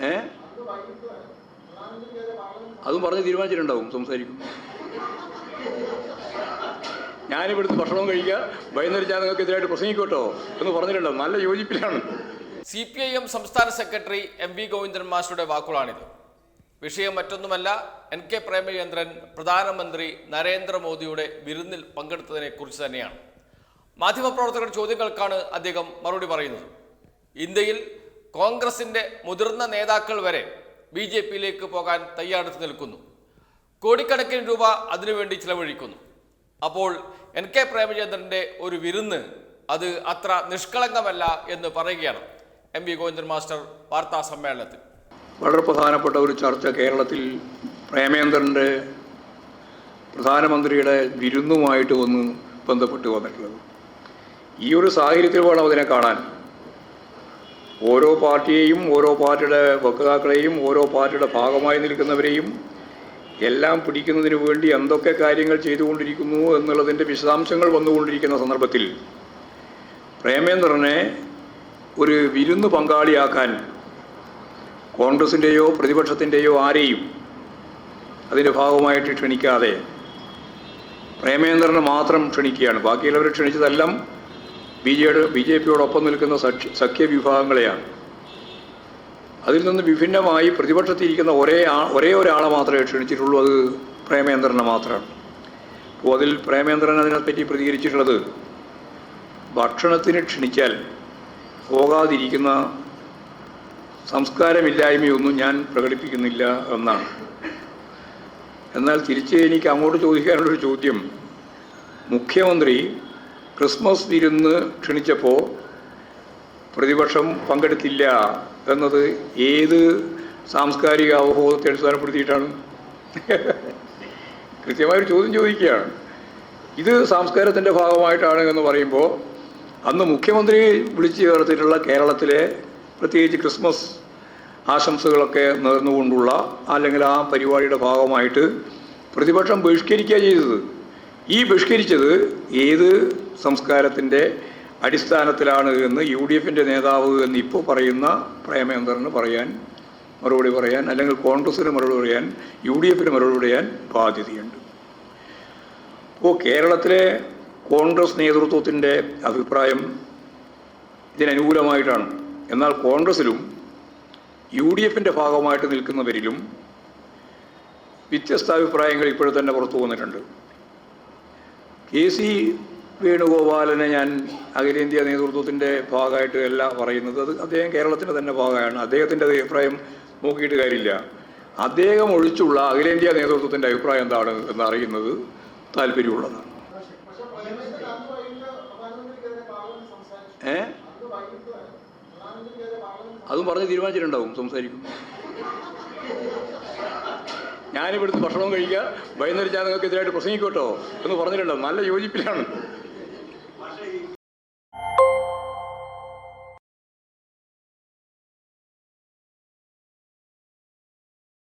ഏ? അതും പറഞ്ഞ് തീരുമാനിച്ചിട്ടുണ്ടാവും സംസാരിക്കും. ഞാനിവിടുത്തെ ഭക്ഷണവും കഴിക്കുക വൈകുന്നേരം ഞാൻ നിങ്ങൾക്ക് എതിരായിട്ട് പ്രസംഗിക്കോട്ടോ എന്ന് പറഞ്ഞിട്ടുണ്ടാവും നല്ല യോജിപ്പിലാണ്. സി പി ഐ എം സംസ്ഥാന സെക്രട്ടറി എം വി ഗോവിന്ദൻ മാസ്റ്ററുടെ വാക്കുകളാണിത്. വിഷയം മറ്റൊന്നുമല്ല എൻ കെ പ്രേമചന്ദ്രൻ പ്രധാനമന്ത്രി നരേന്ദ്രമോദിയുടെ വിരുന്നിൽ പങ്കെടുത്തതിനെ കുറിച്ച് തന്നെയാണ്. മാധ്യമപ്രവർത്തകരുടെ ചോദ്യങ്ങൾക്കാണ് അദ്ദേഹം മറുപടി പറയുന്നത്. ഇന്ത്യയിൽ കോൺഗ്രസിന്റെ മുതിർന്ന നേതാക്കൾ വരെ ബി ജെ പിയിലേക്ക് പോകാൻ തയ്യാറെടുത്ത് നിൽക്കുന്നു. കോടിക്കണക്കിന് രൂപ അതിനുവേണ്ടി ചിലവഴിക്കുന്നു. അപ്പോൾ എൻ കെ പ്രേമചന്ദ്രന്റെ ഒരു വിരുന്ന് അത് അത്ര നിഷ്കളങ്കമല്ല എന്ന് പറയുകയാണ് എം വി ഗോവിന്ദൻ മാസ്റ്റർ വാർത്താ സമ്മേളനത്തിൽ. വളരെ പ്രധാനപ്പെട്ട ഒരു ചർച്ച കേരളത്തിൽ പ്രേമേന്ദ്രന്റെ പ്രധാനമന്ത്രിയുടെ വിരുന്നുമായിട്ട് ഒന്ന് ബന്ധപ്പെട്ട് വന്നിട്ടുള്ളത്. ഈ ഒരു സാഹചര്യത്തിൽ വേണം അതിനെ കാണാൻ. ഓരോ പാർട്ടിയെയും ഓരോ പാർട്ടിയുടെ വക്താക്കളെയും ഓരോ പാർട്ടിയുടെ ഭാഗമായി നിൽക്കുന്നവരെയും എല്ലാം പിടിക്കുന്നതിന് വേണ്ടി എന്തൊക്കെ കാര്യങ്ങൾ ചെയ്തുകൊണ്ടിരിക്കുന്നു എന്നുള്ളതിന്റെ വിശദാംശങ്ങൾ വന്നുകൊണ്ടിരിക്കുന്ന സന്ദർഭത്തിൽ പ്രേമേന്ദ്രനെ ഒരു വിരുന്ന് പങ്കാളിയാക്കാൻ കോൺഗ്രസിന്റെയോ പ്രതിപക്ഷത്തിന്റെയോ ആരെയും അതിന്റെ ഭാഗമായിട്ട് ക്ഷണിക്കാതെ പ്രേമേന്ദ്രനെ മാത്രം ക്ഷണിക്കുകയാണ്. ബാക്കിയുള്ളവരെ ക്ഷണിച്ചതെല്ലാം ബി ജെയുടെ ബി ജെ പിയോടൊപ്പം നിൽക്കുന്ന സഖ്യ വിഭാഗങ്ങളെയാണ് അതിൽ നിന്ന് വിഭിന്നമായി പ്രതിപക്ഷത്തിരിക്കുന്ന ഒരേ ആ ഒരേ ഒരാളെ മാത്രമേ ക്ഷണിച്ചിട്ടുള്ളൂ. അത് പ്രേമേന്ദ്രനെ മാത്രമാണ്. അപ്പോൾ അതിൽ പ്രേമേന്ദ്രൻ അതിനെപ്പറ്റി പ്രതികരിച്ചിട്ടുള്ളത് ഭക്ഷണത്തിന് ക്ഷണിച്ചാൽ പോകാതിരിക്കുന്ന സംസ്കാരമില്ലായ്മയൊന്നും ഞാൻ പ്രകടിപ്പിക്കുന്നില്ല എന്നാണ്. എന്നാൽ തിരിച്ച് എനിക്ക് അങ്ങോട്ട് ചോദിക്കാനുള്ളൊരു ചോദ്യം. മുഖ്യമന്ത്രി ക്രിസ്മസ് വിരുന്ന് ക്ഷണിച്ചപ്പോൾ പ്രതിപക്ഷം പങ്കെടുത്തില്ല എന്നത് ഏത് സാംസ്കാരിക അവബോധത്തെ അടിസ്ഥാനപ്പെടുത്തിയിട്ടാണ്? കൃത്യമായൊരു ചോദ്യം ചോദിക്കുകയാണ്. ഇത് സംസ്കാരത്തിന്റെ ഭാഗമായിട്ടാണ് എന്ന് പറയുമ്പോൾ അന്ന് മുഖ്യമന്ത്രി വിളിച്ചു ചേർത്തിട്ടുള്ള കേരളത്തിലെ പ്രത്യേകിച്ച് ക്രിസ്മസ് ആശംസകളൊക്കെ നേർന്നുകൊണ്ടുള്ള അല്ലെങ്കിൽ ആ പരിപാടിയുടെ ഭാഗമായിട്ട് പ്രതിപക്ഷം ബഹിഷ്കരിക്കുക ചെയ്തത്. ഈ ബഹിഷ്കരിച്ചത് ഏത് സംസ്കാരത്തിന്റെ അടിസ്ഥാനത്തിലാണ് എന്ന് യു ഡി എഫിന്റെ നേതാവ് എന്ന് ഇപ്പോൾ പറയുന്ന പ്രേമേന്ദ്രന് പറയാൻ മറുപടി പറയാൻ അല്ലെങ്കിൽ കോൺഗ്രസിന് മറുപടി പറയാൻ യു ഡി എഫിന് മറുപടി പറയാൻ ബാധ്യതയുണ്ട്. ഇപ്പോൾ കേരളത്തിലെ കോൺഗ്രസ് നേതൃത്വത്തിന്റെ അഭിപ്രായം ഇതിനനുകൂലമായിട്ടാണ് എന്നാൽ കോൺഗ്രസിലും യു ഡി എഫിന്റെ ഭാഗമായിട്ട് നിൽക്കുന്നവരിലും വ്യത്യസ്ത അഭിപ്രായങ്ങൾ ഇപ്പോഴും തന്നെ പുറത്തു വന്നിട്ടുണ്ട്. കെ സി വേണുഗോപാലനെ ഞാൻ അഖിലേന്ത്യാ നേതൃത്വത്തിന്റെ ഭാഗമായിട്ട് അല്ല പറയുന്നത്. അത് അദ്ദേഹം കേരളത്തിന്റെ തന്നെ ഭാഗമാണ്. അദ്ദേഹത്തിന്റെ അഭിപ്രായം നോക്കിയിട്ട് കാര്യമില്ല. അദ്ദേഹം ഒഴിച്ചുള്ള അഖിലേന്ത്യാ നേതൃത്വത്തിന്റെ അഭിപ്രായം എന്താണ് എന്ന് അറിയുന്നത് താല്പര്യമുള്ളതാണ് ഏ? അതും പറഞ്ഞ് തീരുമാനിച്ചിട്ടുണ്ടാവും സംസാരിക്കും. ഞാനിവിടുത്തെ ഭക്ഷണവും കഴിക്കുക. വൈകുന്നേരം ഞാൻ നിങ്ങൾക്ക് എതിരായിട്ട് പ്രസംഗിക്കട്ടോ എന്ന് പറഞ്ഞിട്ടുണ്ടാവും നല്ല യോജിപ്പിലാണ്.